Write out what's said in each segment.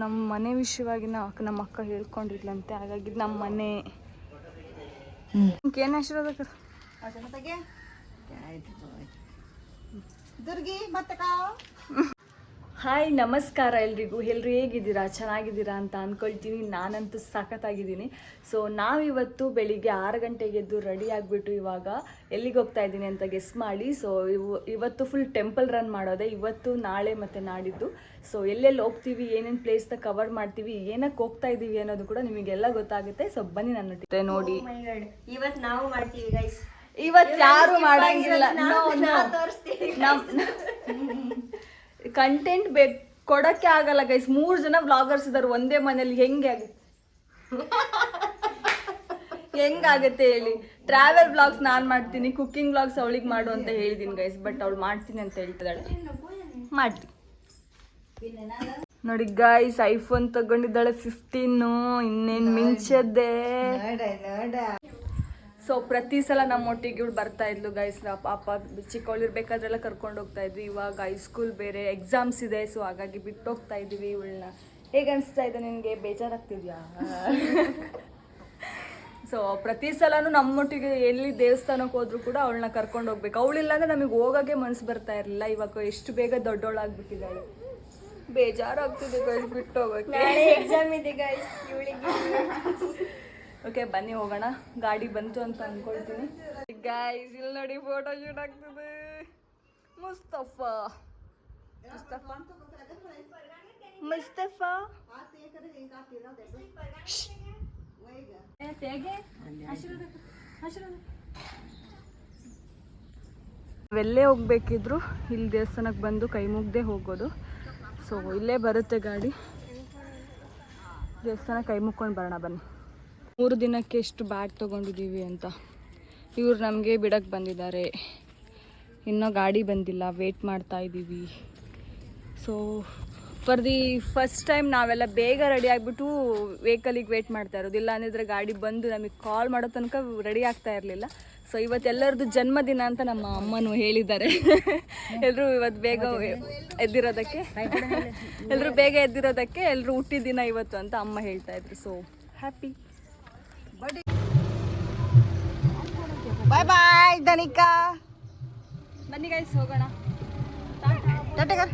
ನಮ್ಮ ಮನೆ ವಿಷಯವಾಗಿ ನಾವು ನಮ್ಮ ಅಕ್ಕ ಹೇಳ್ಕೊಂಡಿದ್ಲಂತೆ ಹಾಗಾಗಿ ನಮ್ಮ ಮನೆ. ಏನು ಹೆಸರು ಅದಕ್ಕೆ ದುರ್ಗಿ ಮತ್ತೆ ಕಾವು. ಹಾಯ್ ನಮಸ್ಕಾರ ಎಲ್ರಿಗೂ. ಎಲ್ಲರೂ ಹೇಗಿದ್ದೀರಾ? ಚೆನ್ನಾಗಿದ್ದೀರಾ ಅಂತ ಅಂದ್ಕೊಳ್ತೀನಿ ನಾನಂತೂ ಸಖತ್ತಾಗಿದ್ದೀನಿ. ಸೊ ನಾವಿವತ್ತು ಬೆಳಿಗ್ಗೆ ಆರು ಗಂಟೆಗೆ ಎದ್ದು ರೆಡಿ ಆಗಿಬಿಟ್ಟು ಇವಾಗ ಎಲ್ಲಿಗೆ ಹೋಗ್ತಾ ಇದ್ದೀನಿ ಅಂತ ಗೆಸ್ ಮಾಡಿ. ಸೊ ಇವು ಇವತ್ತು ಫುಲ್ ಟೆಂಪಲ್ ರನ್ ಮಾಡೋದೆ. ಇವತ್ತು ನಾಳೆ ಮತ್ತು ನಾಡಿದ್ದು. ಸೊ ಎಲ್ಲೆಲ್ಲಿ ಹೋಗ್ತೀವಿ ಏನೇನು ಪ್ಲೇಸ್ನ ಕವರ್ ಮಾಡ್ತೀವಿ ಏನಕ್ಕೆ ಹೋಗ್ತಾ ಇದ್ದೀವಿ ಅನ್ನೋದು ಕೂಡ ನಿಮಗೆಲ್ಲ ಗೊತ್ತಾಗುತ್ತೆ. ಸೊ ಬನ್ನಿ ನನ್ನ ನೋಡಿ ಇವತ್ತು ನಾವು ಮಾಡ್ತೀವಿ ಇವತ್ತು ಯಾರು ಮಾಡಂಗಿಲ್ಲ. ತೋರಿಸ್ತೀವಿ ಕಂಟೆಂಟ್ ಬೇಕು ಕೊಡಕ್ಕೆ ಆಗಲ್ಲ ಗೈಸ್ ಮೂರ್ ಜನ ವ್ಲಾಗರ್ಸ್ ಇದಾರೆ ಒಂದೇ ಮನೇಲಿ. ಹೆಂಗೆ ಆಗುತ್ತೆ? ಹೆಂಗಾಗತ್ತೆ ಹೇಳಿ? ಟ್ರಾವೆಲ್ ಬ್ಲಾಗ್ಸ್ ನಾನ್ ಮಾಡ್ತೀನಿ ಕುಕ್ಕಿಂಗ್ ಬ್ಲಾಗ್ಸ್ ಅವಳಿಗೆ ಮಾಡು ಅಂತ ಹೇಳಿದೀನಿ ಗೈಸ್ ಬಟ್ ಅವಳು ಮಾಡ್ತೀನಿ ಅಂತ ಹೇಳ್ತಿದ್ದಾಳೆ. ಮಾಡ್ತೀನಿ ನೋಡಿ ಗೈಸ್ ಐಫೋನ್ ತಗೊಂಡಿದ್ದಾಳೆ ಫಿಫ್ಟೀನು ಇನ್ನೇನ್ ಮಿಂಚದ್ದೇ ಸೊ ಪ್ರತಿ ಸಲ ನಮ್ಮೊಟ್ಟಿಗೆ ಇವಳು ಬರ್ತಾ ಇದ್ಲು ಗೈಸ್ ಪಾಪ ಚಿಕ್ಕವಳಿರ್ಬೇಕಾದ್ರೆಲ್ಲ ಕರ್ಕೊಂಡು ಹೋಗ್ತಾ ಇದ್ವಿ. ಇವಾಗ ಹೈಸ್ಕೂಲ್ ಬೇರೆ ಎಕ್ಸಾಮ್ಸ್ ಇದೆ ಸೊ ಹಾಗಾಗಿ ಬಿಟ್ಟು ಹೋಗ್ತಾ ಇದ್ದೀವಿ ಇವಳನ್ನ. ಹೇಗೆ ಅನಿಸ್ತಾ ಇದೆ ನಿನಗೆ? ಬೇಜಾರಾಗ್ತಿದ್ಯಾ? ಸೊ ಪ್ರತಿ ಸಲನೂ ನಮ್ಮೊಟ್ಟಿಗೆ ಎಲ್ಲಿ ದೇವಸ್ಥಾನಕ್ಕೆ ಹೋದ್ರು ಕೂಡ ಅವಳನ್ನ ಕರ್ಕೊಂಡು ಹೋಗ್ಬೇಕು. ಅವಳಿಲ್ಲ ಅಂದ್ರೆ ನಮಗೆ ಹೋಗೋಕ್ಕೆ ಮನ್ಸು ಬರ್ತಾ ಇರಲಿಲ್ಲ. ಇವಾಗ ಎಷ್ಟು ಬೇಗ ದೊಡ್ಡವಳಾಗ್ಬಿಟ್ಟಿದ್ದಾಳೆ ಬೇಜಾರಾಗ್ತಿದೆ ಗೈಸ್ ಬಿಟ್ಟು ಹೋಗೋಕೆ ಎಕ್ಸಾಮ್ ಇದೆ ಗೈಸ್ ಇವಳಿಗೆ. ಓಕೆ ಬನ್ನಿ ಹೋಗೋಣ. ಗಾಡಿ ಬಂತು ಅಂತ ಅನ್ಕೊಳ್ತೀನಿ. ಗೈಸ್ ಇಲ್ಲಿ ನೋಡಿ ಫೋಟೋ ಶೂಟ್ ಆಗ್ತದೆ. ಮುಸ್ತಫಾ. ಮುಸ್ತಫಾ. ಮುಸ್ತಫಾ. ನಾವೆಲ್ಲೇ ಹೋಗ್ಬೇಕಿದ್ರು. ಇಲ್ಲಿ ದೇವಸ್ಥಾನಕ್ಕೆ ಬಂದು ಕೈ ಮುಗ್ದೆ ಹೋಗೋದು. ಸೊ ಇಲ್ಲೇ ಬರುತ್ತೆ ಗಾಡಿ. ದೇವಸ್ಥಾನ ಕೈ ಮುಕ್ಕೊಂಡು ಬರೋಣ, ಬನ್ನಿ. ಮೂರು ದಿನಕ್ಕೆ ಎಷ್ಟು ಬ್ಯಾಗ್ ತೊಗೊಂಡಿದ್ದೀವಿ ಅಂತ. ಇವ್ರು ನಮಗೆ ಬಿಡಕ್ಕೆ ಬಂದಿದ್ದಾರೆ. ಇನ್ನೂ ಗಾಡಿ ಬಂದಿಲ್ಲ ವೇಟ್ ಮಾಡ್ತಾ ಇದ್ದೀವಿ. So for the first time ನಾವೆಲ್ಲ ಬೇಗ ರೆಡಿ ಆಗಿಬಿಟ್ಟು ವೆಹಿಕಲಿಗೆ ವೇಟ್ ಮಾಡ್ತಾ ಇರೋದು. ಇಲ್ಲ ಅಂದಿದ್ರೆ ಗಾಡಿ ಬಂದು ನಮಗೆ ಕಾಲ್ ಮಾಡೋ ತನಕ ರೆಡಿ ಆಗ್ತಾ ಇರಲಿಲ್ಲ. ಸೊ ಇವತ್ತೆಲ್ಲರದ್ದು ಜನ್ಮದಿನ ಅಂತ ನಮ್ಮ ಅಮ್ಮನೂ ಹೇಳಿದ್ದಾರೆ. ಎಲ್ಲರೂ ಇವತ್ತು ಬೇಗ ಎದ್ದಿರೋದಕ್ಕೆ ಎಲ್ಲರೂ ಬೇಗ ಎದ್ದಿರೋದಕ್ಕೆ ಎಲ್ಲರೂ ಹುಟ್ಟಿದ ದಿನ ಇವತ್ತು ಅಂತ ಅಮ್ಮ ಹೇಳ್ತಾ ಇದ್ರು. ಸೊ ಹ್ಯಾಪಿ ಬಾಯ್ ಬಾಯ್ ದನಿಕಾ ಬನ್ನಿ ಗೈಸ್ ಹೋಗೋಣ ಟಟಗರ್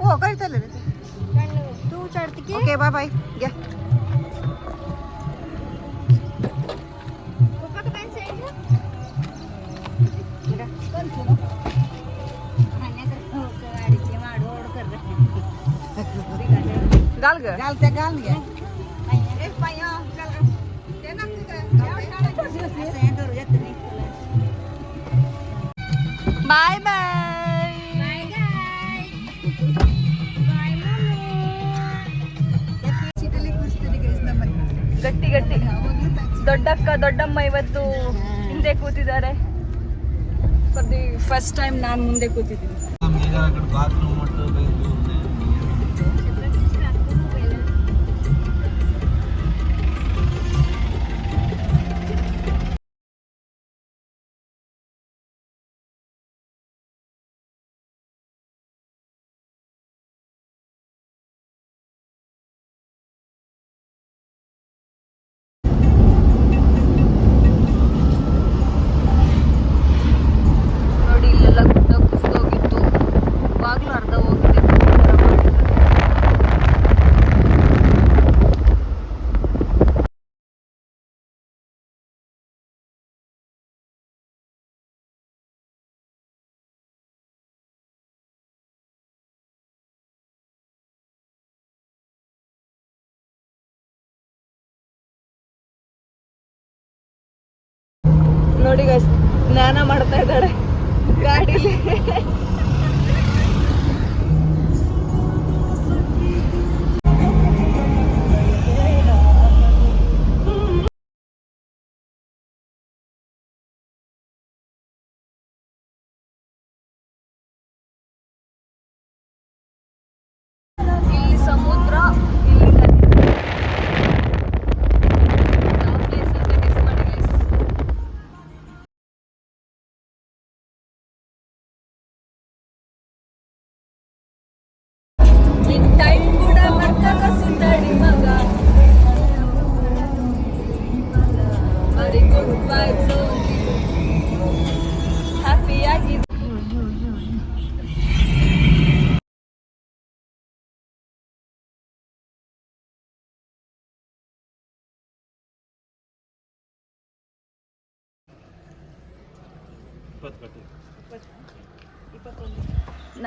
ಓ ಕರಿತಲ್ಲ ತೂ ಚಾಡ್ತಿಗೆ ಓಕೆ ಬಾಯ್ ಬಾಯ್ ಗೆ गाल ग गाल ते गाल गे एक पाया ಬಾಯ್ ಬಾಯ್ ಗಟ್ಟಿ ಗಟ್ಟಿ. ದೊಡ್ಡಕ್ಕ, ದೊಡ್ಡಮ್ಮ ಇವತ್ತು ಹಿಂದೆ ಕೂತಿದ್ದಾರೆ. ಫಾರ್ ದಿ ಫಸ್ಟ್ ಟೈಮ್ ನಾನು ಮುಂದೆ ಕೂತಿದ್ದೀನಿ. ನೋಡಿ ಸ್ನಾನ ಮಾಡ್ತಾ ಇದ್ದಾರೆ. ಗಾಡಿಲಿ.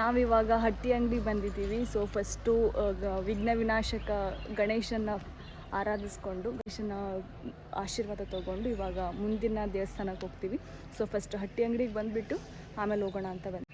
ನಾವಿವಾಗ ಹಟ್ಟಿ ಅಂಗಡಿ ಬಂದಿದ್ದೀವಿ. ಸೊ ಫಸ್ಟು ವಿಘ್ನ ವಿನಾಶಕ ಗಣೇಶನ ಆರಾಧಿಸ್ಕೊಂಡು, ಗಣೇಶನ ಆಶೀರ್ವಾದ ತಗೊಂಡು ಇವಾಗ ಮುಂದಿನ ದೇವಸ್ಥಾನಕ್ಕೆ ಹೋಗ್ತೀವಿ. ಸೊ ಫಸ್ಟ್ ಹಟ್ಟಿ ಅಂಗಡಿಗೆ ಬಂದುಬಿಟ್ಟು ಆಮೇಲೆ ಹೋಗೋಣ ಅಂತ ಬಂದು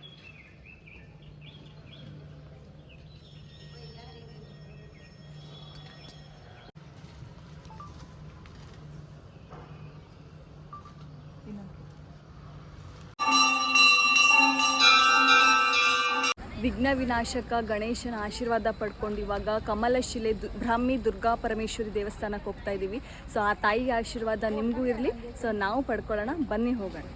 ವಿನಾಶಕ ಗಣೇಶನ ಆಶೀರ್ವಾದ ಪಡ್ಕೊಂಡು ಇವಾಗ ಕಮಲಶಿಲೆ ದು, ಬ್ರಾಹ್ಮಿ ದುರ್ಗಾ ಪರಮೇಶ್ವರಿ ದೇವಸ್ಥಾನಕ್ಕೆ ಹೋಗ್ತಾ ಇದ್ದೀವಿ. ಸೊ ಆ ತಾಯಿಯ ಆಶೀರ್ವಾದ ನಿಮಗೂ ಇರಲಿ. ಸೊ ನಾವು ಪಡ್ಕೊಳ್ಳೋಣ. ಬನ್ನಿ ಹೋಗೋಣ.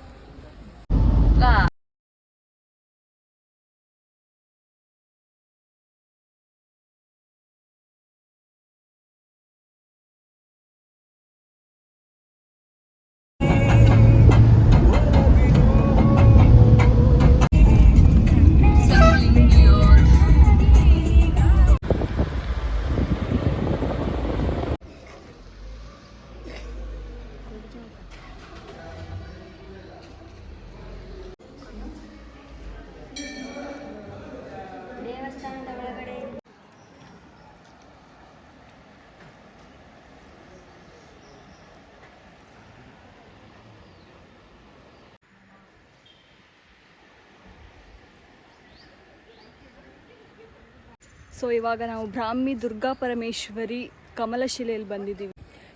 ಸೊ ಇವಾಗ ನಾವು ಬ್ರಾಹ್ಮಿ ದುರ್ಗಾ ಪರಮೇಶ್ವರಿ ಕಮಲಶಿಲೆಯಲ್ಲಿ ಬಂದಿದ್ದೀವಿ.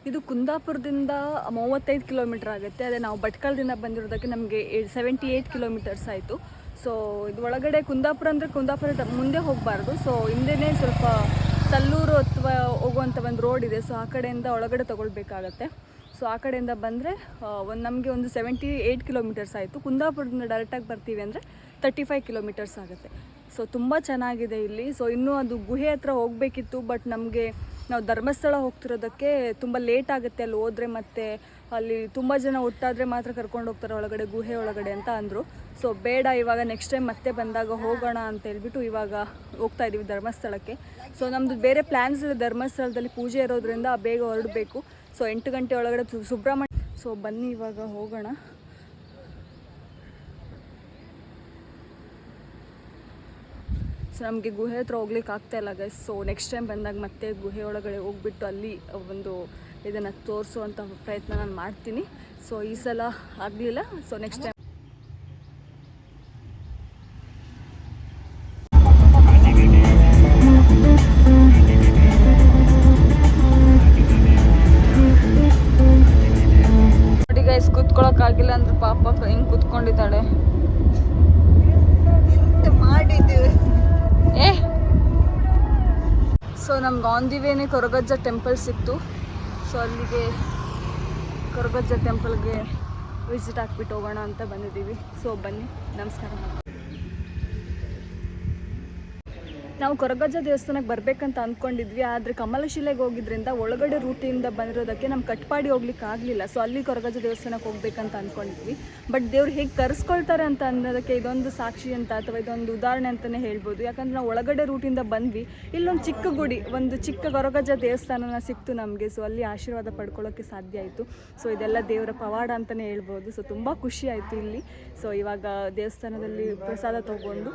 ಇದು ಕುಂದಾಪುರದಿಂದ ಮೂವತ್ತೈದು ಕಿಲೋಮೀಟರ್ ಆಗುತ್ತೆ. ಅದೇ ನಾವು ಭಟ್ಕಳದಿಂದ ಬಂದಿರೋದಕ್ಕೆ ನಮಗೆ ಸೆವೆಂಟಿ ಏಯ್ಟ್ ಕಿಲೋಮೀಟರ್ಸ್ ಆಯಿತು. ಸೊ ಇದು ಒಳಗಡೆ ಕುಂದಾಪುರ ಅಂದರೆ ಕುಂದಾಪುರ ಮುಂದೆ ಹೋಗಬಾರ್ದು. ಸೊ ಹಿಂದೆ ಸ್ವಲ್ಪ ತಲ್ಲೂರು ಅಥವಾ ಹೋಗುವಂಥ ಒಂದು ರೋಡ್ ಇದೆ. ಸೊ ಆ ಕಡೆಯಿಂದ ಒಳಗಡೆ ತೊಗೊಳ್ಬೇಕಾಗತ್ತೆ. ಸೊ ಆ ಕಡೆಯಿಂದ ಬಂದರೆ ಒಂದು ನಮಗೆ ಒಂದು ಸೆವೆಂಟಿ ಏಯ್ಟ್ ಕಿಲೋಮೀಟರ್ಸ್ ಆಯಿತು. ಕುಂದಾಪುರದಿಂದ ಡೈರೆಕ್ಟಾಗಿ ಬರ್ತೀವಿ ಅಂದರೆ ತರ್ಟಿ ಫೈವ್ ಕಿಲೋಮೀಟರ್ಸ್ ಆಗುತ್ತೆ. ಸೊ ತುಂಬ ಚೆನ್ನಾಗಿದೆ ಇಲ್ಲಿ. ಸೊ ಇನ್ನೂ ಅದು ಗುಹೆ ಹತ್ರ ಹೋಗಬೇಕಿತ್ತು ಬಟ್ ನಮಗೆ ನಾವು ಧರ್ಮಸ್ಥಳ ಹೋಗ್ತಿರೋದಕ್ಕೆ ತುಂಬ ಲೇಟ್ ಆಗುತ್ತೆ. ಅಲ್ಲಿ ಹೋದರೆ ಮತ್ತು ಅಲ್ಲಿ ತುಂಬ ಜನ ಒಟ್ಟಾದರೆ ಮಾತ್ರ ಕರ್ಕೊಂಡು ಹೋಗ್ತಾರೆ ಒಳಗಡೆ, ಗುಹೆ ಒಳಗಡೆ ಅಂತ ಅಂದರು. ಸೊ ಬೇಡ, ಇವಾಗ ನೆಕ್ಸ್ಟ್ ಟೈಮ್ ಮತ್ತೆ ಬಂದಾಗ ಹೋಗೋಣ ಅಂತ ಹೇಳ್ಬಿಟ್ಟು ಇವಾಗ ಹೋಗ್ತಾ ಇದ್ದೀವಿ ಧರ್ಮಸ್ಥಳಕ್ಕೆ. ಸೊ ನಮ್ಮದು ಬೇರೆ ಪ್ಲ್ಯಾನ್ಸ್ ಇದೆ. ಧರ್ಮಸ್ಥಳದಲ್ಲಿ ಪೂಜೆ ಇರೋದ್ರಿಂದ ಬೇಗ ಹೊರಡಬೇಕು. ಸೊ ಎಂಟು ಗಂಟೆ ಒಳಗಡೆ ಸುಬ್ರಹ್ಮಣ್ಯ ಸೊ ಬನ್ನಿ ಇವಾಗ ಹೋಗೋಣ. ನಮಗೆ ಗುಹೆ ಹತ್ರ ಹೋಗ್ಲಿಕ್ಕೆ ಆಗ್ತಾ ಇಲ್ಲ ಗೈಸ್ ಸೊ ನೆಕ್ಸ್ಟ್ ಟೈಮ್ ಬಂದಾಗ ಮತ್ತೆ ಗುಹೆ ಒಳಗಡೆ ಹೋಗ್ಬಿಟ್ಟು ಅಲ್ಲಿ ಒಂದು ಇದನ್ನು ತೋರಿಸುವಂಥ ಪ್ರಯತ್ನ ನಾನು ಮಾಡ್ತೀನಿ. ಸೊ ಈ ಸಲ ಆಗಲಿಲ್ಲ. ಸೊ ನೆಕ್ಸ್ಟ್ ಟೈಮ್ ಸೊ ನಮ್ಗೆ ಆನ್ ದಿ ವೇನೆ ಕೊರಗಜ್ಜ ಟೆಂಪಲ್ ಸಿಕ್ತು. ಸೊ ಅಲ್ಲಿಗೆ ಕೊರಗಜ್ಜ ಟೆಂಪಲ್ಗೆ ವಿಸಿಟ್ ಹಾಕ್ಬಿಟ್ಟು ಹೋಗೋಣ ಅಂತ ಬಂದಿದ್ದೀವಿ. ಸೊ ಬನ್ನಿ, ನಮಸ್ಕಾರ. ನಾವು ಕೊರಗಜ್ಜ ದೇವಸ್ಥಾನಕ್ಕೆ ಬರಬೇಕಂತ ಅಂದ್ಕೊಂಡಿದ್ವಿ, ಆದರೆ ಕಮಲಶಿಲೆಗೆ ಹೋಗಿದ್ರಿಂದ ಒಳಗಡೆ ರೂಟಿಯಿಂದ ಬಂದಿರೋದಕ್ಕೆ ನಮ್ಮ ಕಟ್ಪಾಡಿ ಹೋಗ್ಲಿಕ್ಕೆ ಆಗಲಿಲ್ಲ. ಸೊ ಅಲ್ಲಿ ಕೊರಗಜ್ಜ ದೇವಸ್ಥಾನಕ್ಕೆ ಹೋಗ್ಬೇಕಂತ ಅಂದ್ಕೊಂಡಿದ್ವಿ. ಬಟ್ ದೇವ್ರು ಹೇಗೆ ಕರೆಸ್ಕೊಳ್ತಾರೆ ಅಂತ ಅನ್ನೋದಕ್ಕೆ ಇದೊಂದು ಸಾಕ್ಷಿ ಅಂತ ಅಥವಾ ಇದೊಂದು ಉದಾಹರಣೆ ಅಂತಲೇ ಹೇಳ್ಬೋದು. ಯಾಕಂದ್ರೆ ನಾವು ಒಳಗಡೆ ರೂಟಿಂದ ಬಂದ್ವಿ, ಇಲ್ಲೊಂದು ಚಿಕ್ಕ ಗುಡಿ, ಒಂದು ಚಿಕ್ಕ ಕೊರಗಜ್ಜ ದೇವಸ್ಥಾನನ ಸಿಕ್ತು ನಮಗೆ. ಸೊ ಅಲ್ಲಿ ಆಶೀರ್ವಾದ ಪಡ್ಕೊಳ್ಳೋಕ್ಕೆ ಸಾಧ್ಯ ಆಯಿತು. ಸೊ ಇದೆಲ್ಲ ದೇವರ ಪವಾಡ ಅಂತಲೇ ಹೇಳ್ಬೋದು. ಸೊ ತುಂಬ ಖುಷಿ ಆಯಿತು ಇಲ್ಲಿ. ಸೊ ಇವಾಗ ದೇವಸ್ಥಾನದಲ್ಲಿ ಪ್ರಸಾದ ತಗೊಂಡು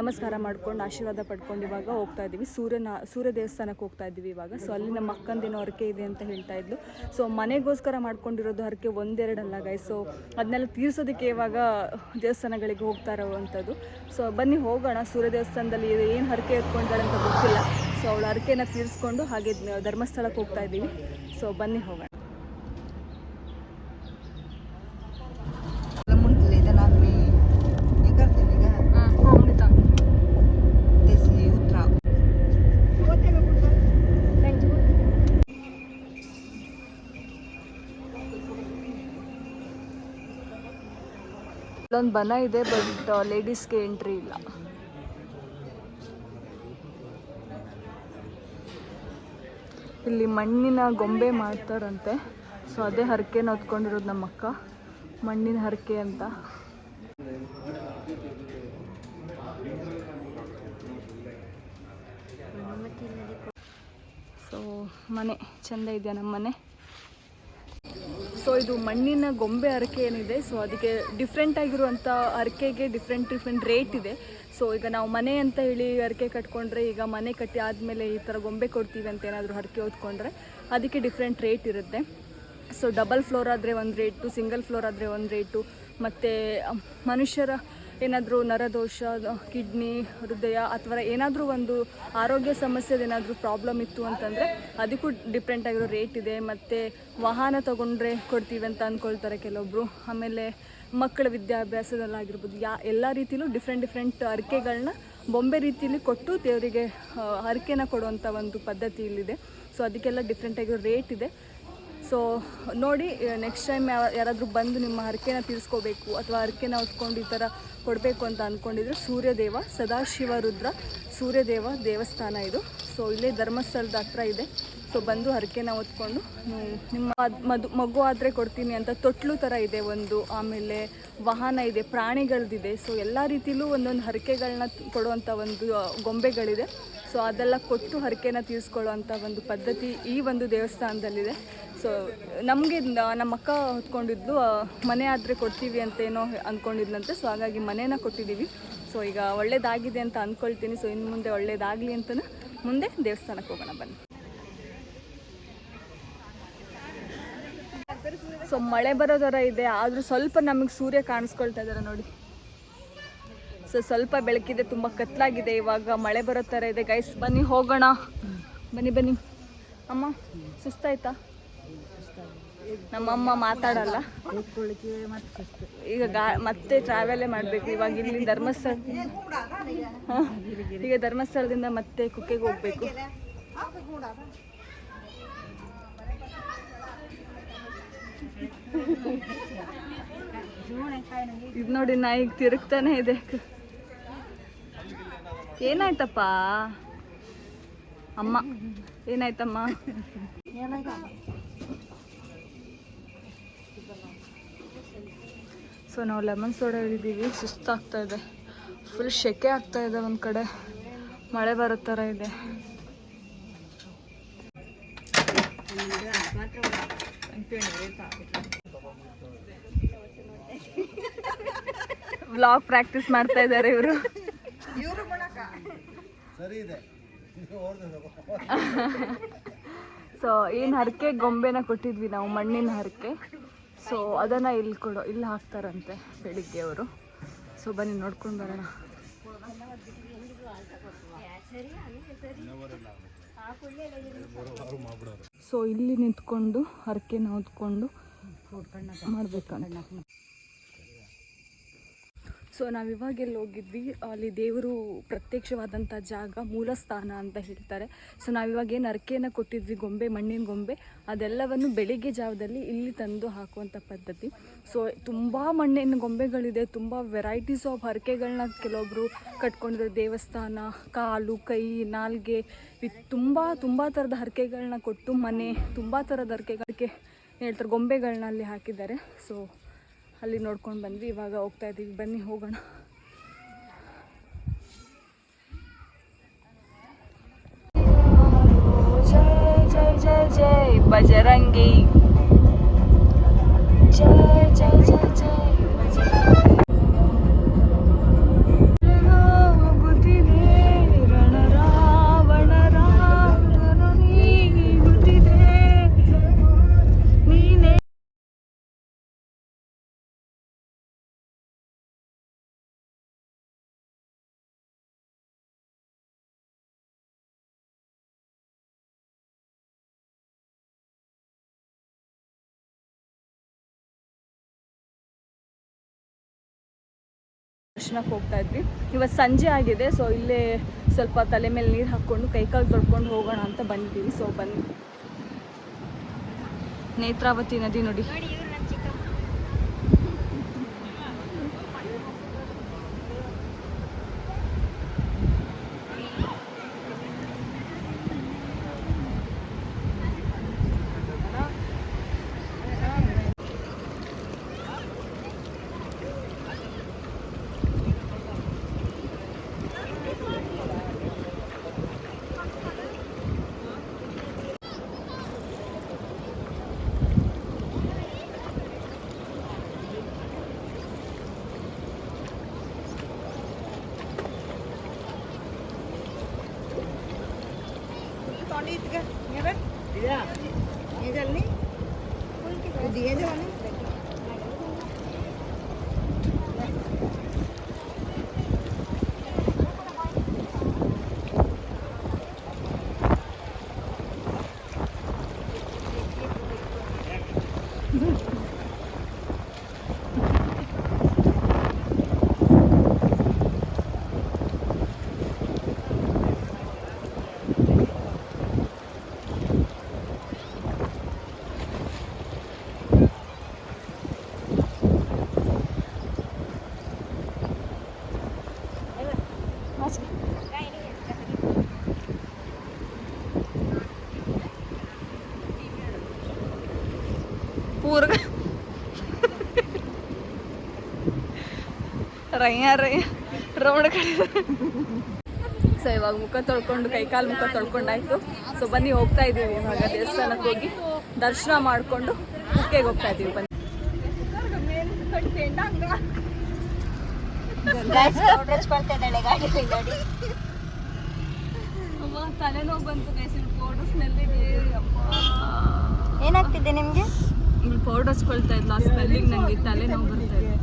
ನಮಸ್ಕಾರ ಮಾಡ್ಕೊಂಡು ಆಶೀರ್ವಾದ ಪಡ್ಕೊಂಡು ಇವಾಗ ಹೋಗ್ತಾ ಇದ್ದೀವಿ. ಸೂರ್ಯನ, ಸೂರ್ಯ ದೇವಸ್ಥಾನಕ್ಕೆ ಹೋಗ್ತಾ ಇದ್ದೀವಿ ಇವಾಗ. ಸೊ ಅಲ್ಲಿ ನಮ್ಮ ಅಕ್ಕಂದೇನೋ ಹರಕೆ ಇದೆ ಅಂತ ಹೇಳ್ತಾ ಇದ್ಲು. ಸೊ ಮನೆಗೋಸ್ಕರ ಮಾಡ್ಕೊಂಡಿರೋದು ಹರಕೆ ಒಂದೆರಡಲ್ಲ ಗೈ ಸೊ ಅದನ್ನೆಲ್ಲ ತೀರ್ಸೋದಕ್ಕೆ ಇವಾಗ ದೇವಸ್ಥಾನಗಳಿಗೆ ಹೋಗ್ತಾ ಇರೋವಂಥದ್ದು. ಸೊ ಬನ್ನಿ, ಹೋಗೋಣ. ಸೂರ್ಯ ದೇವಸ್ಥಾನದಲ್ಲಿ ಏನು ಹರಕೆ ಎತ್ಕೊಂಡಾಳೆ ಅಂತ ಗೊತ್ತಿಲ್ಲ. ಸೊ ಅವಳು ಹರಕೆನ ತೀರಿಸ್ಕೊಂಡು ಹಾಗೆ ಧರ್ಮಸ್ಥಳಕ್ಕೆ ಹೋಗ್ತಾ ಇದ್ದೀವಿ. ಸೊ ಬನ್ನಿ, ಹೋಗೋಣ. ಇಲ್ಲೊಂದು ಬನ ಇದೆ ಬಟ್ ಲೇಡೀಸ್ಗೆ ಎಂಟ್ರಿ ಇಲ್ಲ. ಇಲ್ಲಿ ಮಣ್ಣಿನ ಗೊಂಬೆ ಮಾಡ್ತಾರಂತೆ. ಸೊ ಅದೇ ಹರಕೆನ ಹೊತ್ಕೊಂಡಿರೋದು ನಮ್ಮ ಅಕ್ಕ ಮಣ್ಣಿನ ಹರಕೆ ಅಂತ. ಸೊ ಮನೆ ಚೆಂದ ಇದೆಯಾ ನಮ್ಮ ಮನೆ ಸೊ ಇದು ಮಣ್ಣಿನ ಗೊಂಬೆ ಅರಕೆ ಏನಿದೆ ಸೊ ಅದಕ್ಕೆ ಡಿಫ್ರೆಂಟ್ ಆಗಿರುವಂಥ ಅರಕೆಗೆ ಡಿಫ್ರೆಂಟ್ ಡಿಫ್ರೆಂಟ್ ರೇಟ್ ಇದೆ. ಸೊ ಈಗ ನಾವು ಮನೆ ಅಂತ ಹೇಳಿ ಅರಕೆ ಕಟ್ಕೊಂಡ್ರೆ ಈಗ ಮನೆ ಕಟ್ಟಿ ಆದಮೇಲೆ ಈ ಥರ ಗೊಂಬೆ ಕೊಡ್ತೀವಿ ಅಂತ ಏನಾದರೂ ಹರಕೆ ಓದ್ಕೊಂಡ್ರೆ ಅದಕ್ಕೆ ಡಿಫ್ರೆಂಟ್ ರೇಟ್ ಇರುತ್ತೆ. ಸೊ ಡಬಲ್ ಫ್ಲೋರ್ ಆದರೆ ಒಂದು ರೇಟು ಸಿಂಗಲ್ ಫ್ಲೋರ್ ಆದರೆ ಒಂದು ರೇಟು ಮತ್ತು ಮನುಷ್ಯರ ಏನಾದರೂ ನರದೋಷ, ಕಿಡ್ನಿ, ಹೃದಯ ಅಥವಾ ಏನಾದರೂ ಒಂದು ಆರೋಗ್ಯ ಸಮಸ್ಯೆದು ಏನಾದರೂ ಪ್ರಾಬ್ಲಮ್ ಇತ್ತು ಅಂತಂದರೆ ಅದಕ್ಕೂ ಡಿಫ್ರೆಂಟ್ ಆಗಿರೋ ರೇಟ್ ಇದೆ. ಮತ್ತು ವಾಹನ ತೊಗೊಂಡ್ರೆ ಕೊಡ್ತೀವಿ ಅಂತ ಅಂದ್ಕೊಳ್ತಾರೆ ಕೆಲವೊಬ್ಬರು ಆಮೇಲೆ ಮಕ್ಕಳ ವಿದ್ಯಾಭ್ಯಾಸದಲ್ಲಾಗಿರ್ಬೋದು ಯಾ ಎಲ್ಲ ರೀತಿಯಲ್ಲೂ ಡಿಫ್ರೆಂಟ್ ಡಿಫ್ರೆಂಟ್ ಅರಿಕೆಗಳನ್ನ ಬೊಂಬೆ ರೀತಿಯಲ್ಲಿ ಕೊಟ್ಟು ದೇವರಿಗೆ ಹರಕೆನ ಕೊಡುವಂಥ ಒಂದು ಪದ್ಧತಿ ಇಲ್ಲಿದೆ ಸೊ ಅದಕ್ಕೆಲ್ಲ ಡಿಫ್ರೆಂಟ್ ಆಗಿರೋ ರೇಟ್ ಇದೆ. ಸೊ ನೋಡಿ ನೆಕ್ಸ್ಟ್ ಟೈಮ್ ಯಾರಾದರೂ ಬಂದು ನಿಮ್ಮ ಹರಕೆನ ತೀರಿಸ್ಕೋಬೇಕು ಅಥವಾ ಹರಕೆನ ಹೊತ್ಕೊಂಡು ಈ ಥರ ಕೊಡಬೇಕು ಅಂತ ಅಂದ್ಕೊಂಡಿದ್ರೆ ಸೂರ್ಯದೇವ, ಸದಾಶಿವ ರುದ್ರ, ಸೂರ್ಯದೇವ ದೇವಸ್ಥಾನ ಇದು. ಸೊ ಇಲ್ಲೇ ಧರ್ಮಸ್ಥಳದ ಹತ್ರ ಇದೆ. ಸೊ ಬಂದು ಹರಕೆನ ಹೊತ್ಕೊಂಡು ನಿಮ್ಮ ಮದು ಮಗು ಆದರೆ ಕೊಡ್ತೀನಿ ಅಂತ ತೊಟ್ಲು ಥರ ಇದೆ ಒಂದು, ಆಮೇಲೆ ವಾಹನ ಇದೆ, ಪ್ರಾಣಿಗಳದಿದೆ. ಸೊ ಎಲ್ಲ ರೀತಿಲೂ ಒಂದೊಂದು ಹರಕೆಗಳನ್ನ ಕೊಡುವಂಥ ಒಂದು ಗೊಂಬೆಗಳಿದೆ. ಸೊ ಅದೆಲ್ಲ ಕೊಟ್ಟು ಹರಕೆನ ತೀರಿಸ್ಕೊಳ್ಳುವಂಥ ಒಂದು ಪದ್ಧತಿ ಈ ಒಂದು ದೇವಸ್ಥಾನದಲ್ಲಿದೆ. ಸೊ ನಮಗೆ ನಮ್ಮ ಅಕ್ಕ ಹೊತ್ಕೊಂಡಿದ್ದು ಮನೆ ಆದರೆ ಕೊಡ್ತೀವಿ ಅಂತ ಏನೋ ಅಂದ್ಕೊಂಡಿದ್ಲಂತೆ ಸೊ ಹಾಗಾಗಿ ಮನೇನ ಕೊಟ್ಟಿದ್ದೀವಿ. ಸೊ ಈಗ ಒಳ್ಳೇದಾಗಿದೆ ಅಂತ ಅಂದ್ಕೊಳ್ತೀನಿ ಸೊ ಇನ್ನು ಮುಂದೆ ಒಳ್ಳೇದಾಗಲಿ ಅಂತಲೂ ಮುಂದೆ ದೇವಸ್ಥಾನಕ್ಕೆ ಹೋಗೋಣ, ಬನ್ನಿ. ಸೊ ಮಳೆ ಬರೋ ಥರ ಇದೆ. ಆದರೂ ಸ್ವಲ್ಪ ನಮಗೆ ಸೂರ್ಯ ಕಾಣಿಸ್ಕೊಳ್ತಾ ಇದ್ದಾರೆ ನೋಡಿ. ಸೊ ಸ್ವಲ್ಪ ಬೆಳಕಿದೆ, ತುಂಬ ಕತ್ಲಾಗಿದೆ ಇವಾಗ. ಮಳೆ ಬರೋ ಥರ ಇದೆ ಗೈಸ್ ಬನ್ನಿ, ಹೋಗೋಣ. ಬನ್ನಿ ಬನ್ನಿ. ಅಮ್ಮ, ಸುಸ್ತಾಯ್ತಾ? ನಮ್ಮಮ್ಮ ಮಾತಾಡಲ್ಲ. ಈಗ ಗಾ, ಮತ್ತೆ ಟ್ರಾವೆಲೇ ಮಾಡಬೇಕು. ಇವಾಗ ಇಲ್ಲಿ ಧರ್ಮಸ್ಥಳ ಈಗ ಧರ್ಮಸ್ಥಳದಿಂದ ಮತ್ತೆ ಕುಕ್ಕೆಗೆ ಹೋಗ್ಬೇಕು. ಇದು ನೋಡಿ ನಾಯಿಗೆ ತಿರುಗ್ತಾನೆ ಇದೆ. ಏನಾಯ್ತಪ್ಪ? ಅಮ್ಮ, ಏನಾಯ್ತಮ್ಮ? ಸೊ ನಾವು ಲೆಮನ್ ಸೋಡಾ ಹಿಡಿದೀವಿ ಸುಸ್ತಾಗ್ತಾ ಇದೆ. ಫುಲ್ ಶೆಕೆ ಆಗ್ತಾ ಇದೆ ಒಂದು ಕಡೆ. ಮಳೆ ಬರೋ ಥರ ಇದೆ. ವ್ಲಾಗ್ ಪ್ರಾಕ್ಟೀಸ್ ಮಾಡ್ತಾ ಇದ್ದಾರೆ ಇವರು. ಸೊ ಏನು ಹರಕೆ? ಗೊಂಬೆನ ಕೊಟ್ಟಿದ್ವಿ ನಾವು, ಮಣ್ಣಿನ ಹರಕೆ. ಸೊ ಅದನ್ನು ಇಲ್ಲಿ ಕೊಡೋ, ಇಲ್ಲಿ ಹಾಕ್ತಾರಂತೆ ಬೆಳಿಗ್ಗೆ ಅವರು ಸೊ ಬನ್ನಿ, ನೋಡ್ಕೊಂಡು ಬರೋಣ. ಸೊ ಇಲ್ಲಿ ನಿಂತ್ಕೊಂಡು, ಹರಕೆನ ಹೊತ್ಕೊಂಡು ಮಾಡ್ಬೇಕಂತ. ಸೊ ನಾವು ಇವಾಗ ಎಲ್ಲಿ ಹೋಗಿದ್ವಿ, ಅಲ್ಲಿ ದೇವರು ಪ್ರತ್ಯಕ್ಷವಾದಂಥ ಜಾಗ, ಮೂಲಸ್ಥಾನ ಅಂತ ಹೇಳ್ತಾರೆ. ಸೊ ನಾವಿವಾಗ ಏನು ಅರ್ಕೆಯನ್ನು ಕೊಟ್ಟಿದ್ವಿ, ಗೊಂಬೆ, ಮಣ್ಣಿನ ಗೊಂಬೆ, ಅದೆಲ್ಲವನ್ನು ಬೆಳಿಗ್ಗೆ ಜಾವದಲ್ಲಿ ಇಲ್ಲಿ ತಂದು ಹಾಕುವಂಥ ಪದ್ಧತಿ. ಸೊ ತುಂಬ ಮಣ್ಣಿನ ಗೊಂಬೆಗಳಿದೆ, ತುಂಬ ವೆರೈಟೀಸ್ ಆಫ್ ಹರಕೆಗಳನ್ನ ಕೆಲವೊಬ್ಬರು ಕಟ್ಕೊಂಡಿದ್ದಾರೆ ದೇವಸ್ಥಾನ, ಕಾಲು, ಕೈ, ನಾಲ್ಗೆ ವಿತ್ ತುಂಬ ತುಂಬ ಥರದ ಹರಕೆಗಳನ್ನ ಕೊಟ್ಟು ಮನೆ, ತುಂಬ ಥರದ ಹರಕೆಗಳಿಗೆ ಹೇಳ್ತಾರೆ ಗೊಂಬೆಗಳನ್ನ ಅಲ್ಲಿ ಹಾಕಿದ್ದಾರೆ. ಸೊ ಅಲ್ಲಿ ನೋಡ್ಕೊಂಡು ಬಂದ್ವಿ. ಇವಾಗ ಹೋಗ್ತಾ ಇದ್ದೀವಿ ಬನ್ನಿ ಹೋಗೋಣ. ಜೈ ಜೈ ಜೈ ಜೈ. ಬಜರಂಗಿ. ದರ್ಶನಕ್ಕೆ ಹೋಗ್ತಾ ಇದ್ವಿ. ಇವತ್ತು ಸಂಜೆ ಆಗಿದೆ ಸೊ ಇಲ್ಲೇ ಸ್ವಲ್ಪ ತಲೆ ಮೇಲೆ ನೀರು ಹಾಕ್ಕೊಂಡು ಕೈಕಾಲು ತೊಡ್ಕೊಂಡು ಹೋಗೋಣ ಅಂತ ಬಂದಿದ್ದೀವಿ ಸೊ ಬಂದು ನೇತ್ರಾವತಿ ನದಿ ನೋಡಿ. ರಯ್ಯ ರಯ್ಯ ರೌಂಡ್ ಕಡೆ. ಸೊ ಇವಾಗ ಮುಖ ತೊಳ್ಕೊಂಡು ಕೈಕಾಲು ಮುಖ ತೊಳ್ಕೊಂಡಾಯ್ತು. ಸೊ ಬನ್ನಿ ಹೋಗ್ತಾ ಇದೀವಿ ಇವಾಗ ದೇವಸ್ಥಾನಕ್ಕೆ ಹೋಗಿ. ದರ್ಶನ ಮಾಡಿಕೊಂಡು ಕುಕ್ಕೆಗೆ ಹೋಗ್ತಾ ಇದೀವಿ ಬನ್ನಿ. ತಲೆನೋವು ಬಂತು ಪೌಡರ್ ಇದೆ ಏನಾಗ್ತಿದೆ ನಿಮ್ಗೆ? ಇಲ್ಲಿ ಪೌಡರ್ ಹಚ್ಕೊಳ್ತಾ ಇದ್ಲ ಆ ನಂಗೆ ನನಗೆ ತಲೆನೋವು ಬರ್ತಾ ಇದೆ.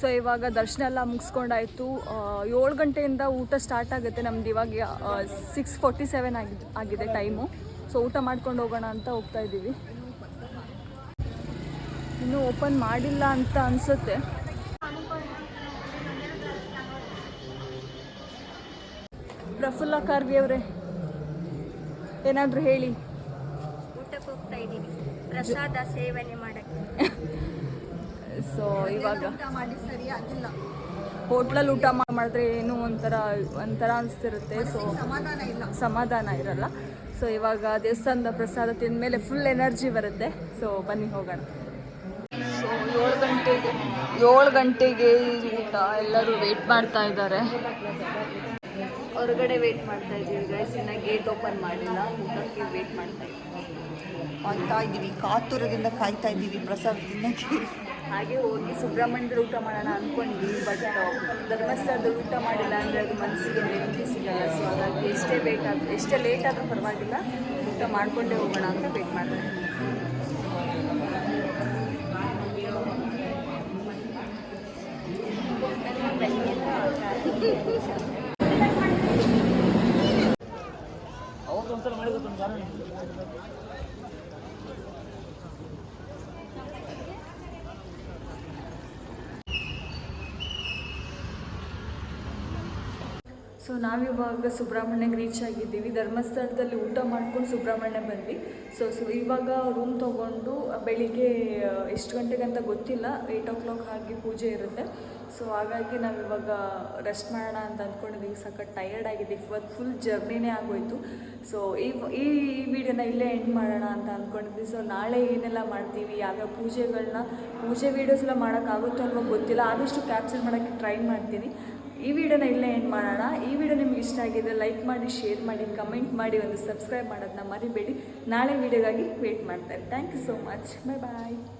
ಸೊ ಇವಾಗ ದರ್ಶನ ಎಲ್ಲ ಮುಗಿಸ್ಕೊಂಡಾಯ್ತು. ಏಳು ಗಂಟೆಯಿಂದ ಊಟ ಸ್ಟಾರ್ಟ್ ಆಗುತ್ತೆ ನಮ್ದು. ಇವಾಗ ಸಿಕ್ಸ್ ಫೋರ್ಟಿ ಸೆವೆನ್ ಆಗಿದೆ ಟೈಮು ಸೊ ಊಟ ಮಾಡ್ಕೊಂಡು ಹೋಗೋಣ ಅಂತ ಹೋಗ್ತಾ ಇದ್ದೀವಿ. ಇನ್ನೂ ಓಪನ್ ಮಾಡಿಲ್ಲ ಅಂತ ಅನಿಸುತ್ತೆ. ಪ್ರಫುಲ್ಲ ಕಾರ್ವಿ ಅವರೇ ಏನಾದರೂ ಹೇಳಿ. ಊಟಕ್ಕೆ ಹೋಗ್ತಾ ಇದ್ದೀನಿ. ಪ್ರಸಾದ ಸೇವನೆ ಮಾಡಕ್ಕೆ. ಸೊ ಇವಾಗ ಮಾಡಿ ಸರಿಯಾಗಿಲ್ಲ ಹೋಟ್ಲಲ್ಲಿ ಊಟ ಮಾಡಿದ್ರೆ ಏನೋ ಒಂಥರ ಒಂಥರ ಅನಿಸ್ತಿರುತ್ತೆ. ಸೊ ಸಮಾಧಾನ ಇಲ್ಲ. ಸಮಾಧಾನ ಇರಲ್ಲ. ಸೊ ಇವಾಗ ದೇವಸ್ಥಾನದ ಪ್ರಸಾದ ತಿಂದ ಮೇಲೆ ಫುಲ್ ಎನರ್ಜಿ ಬರುತ್ತೆ. ಸೊ ಬನ್ನಿ ಹೋಗೋಣ. ಏಳು ಗಂಟೆಗೆ ಏಳು ಗಂಟೆಗೆ ಊಟ ಎಲ್ಲರೂ ವೇಟ್ ಮಾಡ್ತಾ ಇದ್ದಾರೆ. ಹೊರಗಡೆ ವೇಟ್ ಮಾಡ್ತಾ ಇದ್ದೀವಿ ಗೈಸ್ ಇನ್ನ ಗೇಟ್ ಓಪನ್ ಮಾಡಿಲ್ಲ ಊಟಕ್ಕೆ ವೆಯ್ಟ್ ಮಾಡ್ತಾ ಇದ್ದೀವಿ. ಕಾಯ್ತಾ ಇದ್ದೀವಿ ಕಾತುರದಿಂದ ಕಾಯ್ತಾ ಇದ್ದೀವಿ ಪ್ರಸಾದದಿಂದ ಹಾಗೆ ಹೋಗಿ ಸುಬ್ರಹ್ಮಣ್ಯದ ಊಟ ಮಾಡೋಣ ಅಂದ್ಕೊಂಡ್ವಿ ಬಟ್ ಧರ್ಮಸ್ಥಳದಲ್ಲಿ ಊಟ ಮಾಡಿಲ್ಲ ಅಂದರೆ ಅದು ಮನಸ್ಸಿಗೆ ನೆಮ್ಮದಿ ಸಿಗಲ್ಲ. ಸೊ ಹಾಗಾಗಿ ಎಷ್ಟೇ ಬೇಕಾದ ಎಷ್ಟೇ ಲೇಟ್ ಆದರೂ ಪರವಾಗಿಲ್ಲ ಊಟ ಮಾಡಿಕೊಂಡೇ ಹೋಗೋಣ ಅಂತ ವೇಟ್ ಮಾಡ್ತಾರೆ ಸೊ ನಾವಿವಾಗ ಸುಬ್ರಹ್ಮಣ್ಯಗೆ ರೀಚ್ ಆಗಿದ್ದೀವಿ. ಧರ್ಮಸ್ಥಳದಲ್ಲಿ ಊಟ ಮಾಡ್ಕೊಂಡು ಸುಬ್ರಹ್ಮಣ್ಯ ಬಂದ್ವಿ. ಸೊ ಸೊ ಇವಾಗ ರೂಮ್ ತೊಗೊಂಡು ಬೆಳಿಗ್ಗೆ ಎಷ್ಟು ಗಂಟೆಗೆ ಅಂತ ಗೊತ್ತಿಲ್ಲ. ಏಯ್ಟ್ ಓ ಕ್ಲಾಕ್ ಹಾಗೆ ಪೂಜೆ ಇರುತ್ತೆ. ಸೊ ಹಾಗಾಗಿ ನಾವಿವಾಗ ರೆಸ್ಟ್ ಮಾಡೋಣ ಅಂತ ಅಂದ್ಕೊಂಡಿದ್ದೀವಿ ಸಖತ್ ಟಯರ್ಡ್ ಆಗಿದ್ದೀವಿ. ಇವತ್ತು ಫುಲ್ ಜರ್ನಿನೇ ಆಗೋಯ್ತು. ಸೊ ಈ ಈ ವಿಡಿಯೋನ ಇಲ್ಲೇ ಎಂಡ್ ಮಾಡೋಣ ಅಂತ ಅಂದ್ಕೊಂಡಿದ್ವಿ ಸೊ ನಾಳೆ ಏನೆಲ್ಲ ಮಾಡ್ತೀವಿ? ಯಾವ್ಯಾವ ಪೂಜೆಗಳನ್ನ ಪೂಜೆ ವೀಡಿಯೋಸ್ ಎಲ್ಲ ಮಾಡೋಕ್ಕಾಗುತ್ತೋ ಅಲ್ವೋ ಗೊತ್ತಿಲ್ಲ. ಆದಷ್ಟು ಕ್ಯಾಪ್ಚರ್ ಮಾಡೋಕ್ಕೆ ಟ್ರೈ ಮಾಡ್ತೀನಿ. ಈ ವಿಡಿಯೋನ ಇಲ್ಲೇ ಎಂಡ್ ಮಾಡೋಣ. ಈ ವಿಡಿಯೋ ನಿಮ್ಗೆ ಇಷ್ಟ ಆಗಿದೆ ಲೈಕ್ ಮಾಡಿ ಶೇರ್ ಮಾಡಿ ಕಮೆಂಟ್ ಮಾಡಿ, ಒಂದು ಸಬ್ಸ್ಕ್ರೈಬ್ ಮಾಡೋದನ್ನ ಮರಿಬೇಡಿ. ನಾಳೆ ವಿಡಿಯೋಗಾಗಿ ವೇಟ್ ಮಾಡ್ತಾರೆ thank you so much bye bye